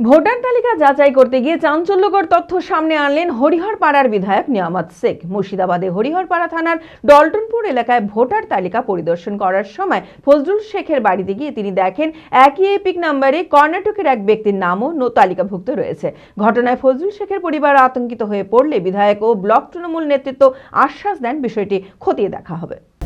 Voter তালিকা যাচাই করতে গিয়ে চাঞ্চল্যকর তথ্য সামনে আনলেন হরিহর পাড়ার বিধায়ক নিয়ামত শেখ। মুর্শিদাবাদে হরিহরপাড়া থানার ডলটনপুর এলাকায় ভোটার তালিকা পরিদর্শন করার সময় ফজলুল শেখের বাড়িতে গিয়ে তিনি দেখেন, একই এপিক নাম্বারে কর্ণাটকের এক ব্যক্তির নামও নো তালিকাভুক্ত রয়েছে। ঘটনায় ফজলুল শেখের পরিবার আতঙ্কিত হয়ে পড়লে বিধায়ক ও ব্লক তৃণমূল নেতৃত্ব আশ্বাস দেন বিষয়টি, খতিয়ে দেখা হবে।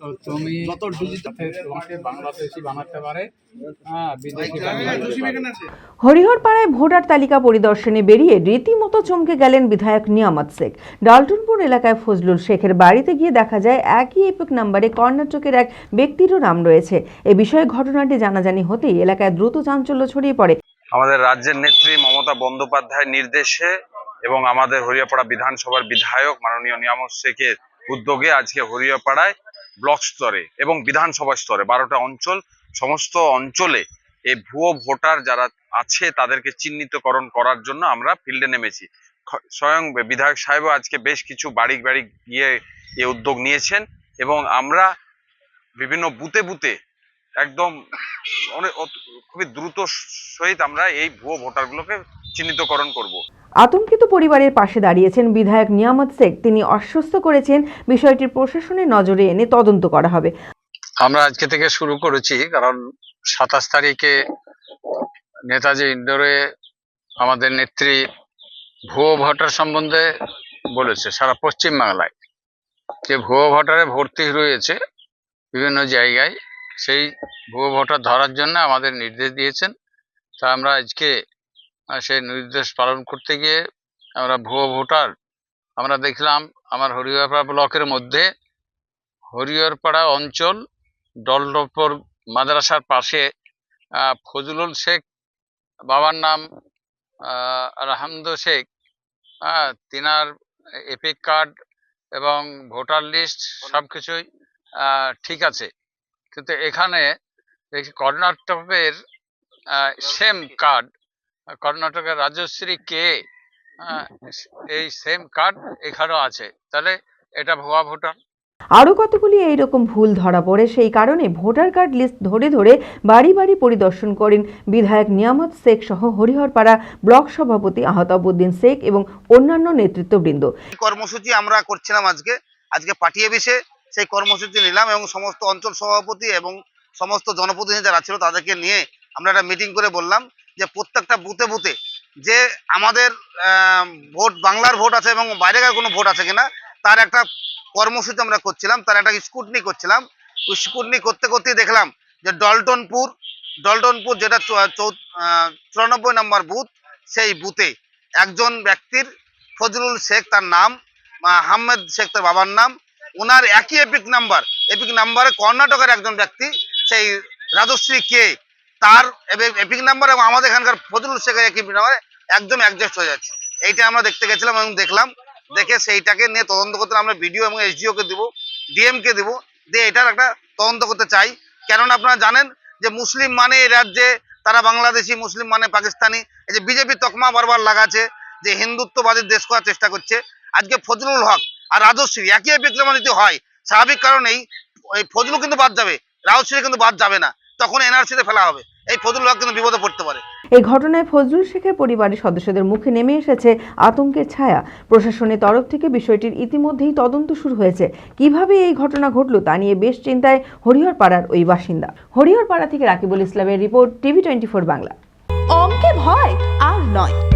তো তুমি যাতে তোমাকে বাংলাদেশি বানাতে পারে। হ্যাঁ। হরিহরপাড়ায় ভোটার তালিকা পরিদর্শনে বেরিয়ে রীতিমতো চমকে গেলেন বিধায়ক নিয়ামত শেখ। ডালটনপুর এলাকায় ফজলুল শেখের বাড়িতে গিয়ে দেখা যায় একই এপিক নাম্বারে কর্ণাটকের এক ব্যক্তিরও নাম রয়েছে। এ বিষয়ে ঘটনাটি জানাজানি হতেই এলাকায় দ্রুত চাঞ্চল্য ছড়িয়ে পড়ে। আমাদের রাজ্যের নেত্রী মমতা বন্দ্যোপাধ্যায়ের নির্দেশে এবং আমাদের হরিয়াপাড়া বিধানসভার বিধায়ক মাননীয় নিয়ামত শেখের উদ্যোগে আজকে হরিয়াপাড়ায় ব্লক স্তরে এবং বিধানসভা স্তরে, বারোটা অঞ্চল, সমস্ত অঞ্চলে এই ভুয়ো ভোটার যারা আছে তাদেরকে চিহ্নিতকরণ করার জন্য আমরা ফিল্ডে নেমেছি। স্বয়ং বিধায়ক সাহেবও আজকে বেশ কিছু বাড়ি বাড়ি গিয়ে এ উদ্যোগ নিয়েছেন এবং আমরা বিভিন্ন বুতে বুতে একদম অনেক খুবই দ্রুত সহিত আমরা এই ভুয়ো ভোটারগুলোকে চিহ্নিতকরণ করব। আতঙ্কিত পরিবারের পাশে দাঁড়িয়েছেন বিধায়ক নিয়ামত শেখ। তিনি আশ্বস্ত করেছেন বিষয়টির প্রশাসনের নজরে এনে তদন্ত করা হবে। আমরা আজকে থেকে শুরু করেছি, কারণ সাতাশ তারিখে নেতাজি ইন্ডোরে আমাদের নেত্রী ভুয়ো ভোটার সম্বন্ধে বলেছে, সারা পশ্চিম বাংলায়। যে ভুয়ো ভোটারে ভর্তি রয়েছে বিভিন্ন জায়গায়, সেই ভুয়ো ভোটার ধরার জন্য আমাদের নির্দেশ দিয়েছেন। তা আমরা আজকে সেই নির্দেশ পালন করতে গিয়ে আমরা ভুয়ো ভোটার, আমরা দেখলাম আমার হরিহরপাড়া ব্লকের মধ্যে হরিহরপাড়া অঞ্চল ডলডপুর মাদ্রাসার পাশে ফজলুল শেখ, বাবার নাম রাহামদো শেখ হ্যাঁ তিনার এপিক কার্ড এবং ভোটার লিস্ট সব কিছুই ঠিক আছে। কিন্তু এখানে কর্ণাটকের সেম কার্ড কর্ণাটকের রাজশ্রী কে? এই সেম কার্ড এখানেও আছে। তাহলে এটা ভুয়া ভোটার। আরও কতগুলি এইরকম ভুল ধরা পড়ে সেই কারণে ভোটার কার্ড লিস্ট ধরে ধরে বাড়ি বাড়ি পরিদর্শন করেন বিধায়ক নিয়ামত শেখ সহ হরিহরপাড়া ব্লক সভাপতি আহতাবুদ্দিন শেখ এবং অন্যান্য নেতৃত্ববৃন্দ। কর্মসূচি আমরা করছিলাম আজকে। আজকে পাঠিয়ে অফিসে সেই কর্মসূচি নিলাম এবং সমস্ত অঞ্চল সভাপতি এবং সমস্ত জনপ্রতিনিধি যারা ছিল তাদেরকে নিয়ে আমরা একটা মিটিং করে বললাম যে প্রত্যেকটা বুথে বুথে যে আমাদের ভোট বাংলার ভোট আছে এবং বাইরেকার কোনো ভোট আছে কিনা তার একটা কর্মসূচি আমরা করছিলাম তার একটা স্কুটনি করছিলাম। ওই স্কুটনি করতে করতেই দেখলাম যে ডলটনপুর ডলটনপুর যেটা চুরানব্বই নম্বর বুথ সেই বুথে একজন ব্যক্তির ফজলুল শেখ তার নাম আহ, আহমেদ শেখ তার বাবার নাম ওনার একই এপিক নাম্বার এপিক নাম্বারে কর্ণাটকের একজন ব্যক্তি সেই রাজশ্রী কে তার এপিক নাম্বার এবং আমাদের এখানকার ফজলুল শেখের একই নাম্বারে একদম অ্যাডজাস্ট হয়ে যাচ্ছে। এইটা আমরা দেখতে গেছিলাম এবং দেখলাম। দেখে সেইটাকে নিয়ে তদন্ত করতে আমরা বিডিও এবং এসডিও কে দিব ডিএম কে দিব, দিয়ে এটার একটা তদন্ত করতে চাই। কেননা আপনারা জানেন যে মুসলিম মানে এই রাজ্যে তারা বাংলাদেশি, মুসলিম মানে পাকিস্তানি। এই যে বিজেপি তকমা বারবার লাগাচ্ছে যে হিন্দুত্ববাদী দেশ করার চেষ্টা করছে। আজকে ফজলুল হক আর রাজশ্রী একই বিক্রমা যদি হয়, স্বাভাবিক কারণেই এই ফজলু কিন্তু বাদ যাবে, রাজশ্রী কিন্তু বাদ যাবে না। তখন এনআরসিতে ফেলা হবে। এই ফজলুল হক কিন্তু বিপদে পড়তে পারে। এই ঘটনায় ফজলুল শেখের পরিবারের সদস্যদের মুখে নেমে এসেছে আতঙ্কের ছায়া। প্রশাসনের তরফ থেকে বিষয়টির ইতিমধ্যেই তদন্ত শুরু হয়েছে। কীভাবে এই ঘটনা ঘটলো তা নিয়ে বেশ চিন্তায় হরিহরপাড়ার ওই বাসিন্দা। হরিহরপাড়া থেকে রাকিবুল ইসলামের রিপোর্ট টিভি টোয়েন্টি বাংলা। অঙ্কে ভয় আর নয়।